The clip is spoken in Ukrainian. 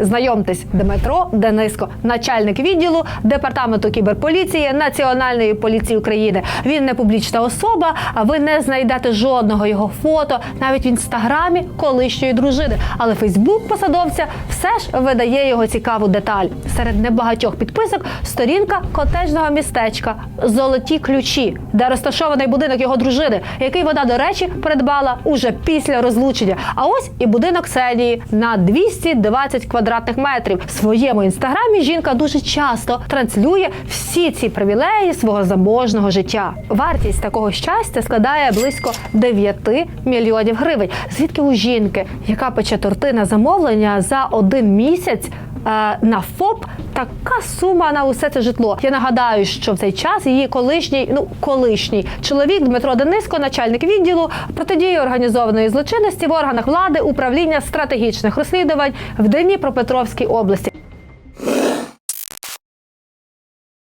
Знайомтесь, Дмитро Дениско, начальник відділу департаменту кіберполіції Національної поліції України. Він не публічна особа, а ви не знайдете жодного його фото, навіть в інстаграмі колишньої дружини. Але Фейсбук посадовця все ж видає його цікаву деталь. Серед небагатьох підписок сторінка котежного містечка Золоті ключі, де розташований будинок його дружини, який вона, до речі, придбала уже після розлучення. А ось і будинок Ксенії на 220 квадратних метрів. В своєму інстаграмі жінка дуже часто транслює всі ці привілеї свого заможного життя. Вартість такого щастя складає близько 9 мільйонів гривень. Звідки у жінки, яка пече тортина замовлення за один місяць? Е, На ФОП така сума на усе це житло. Я нагадаю, що в цей час її колишній, ну колишній чоловік Дмитро Дениско, начальник відділу протидії організованої злочинності в органах влади управління стратегічних розслідувань в Дніпропетровській області.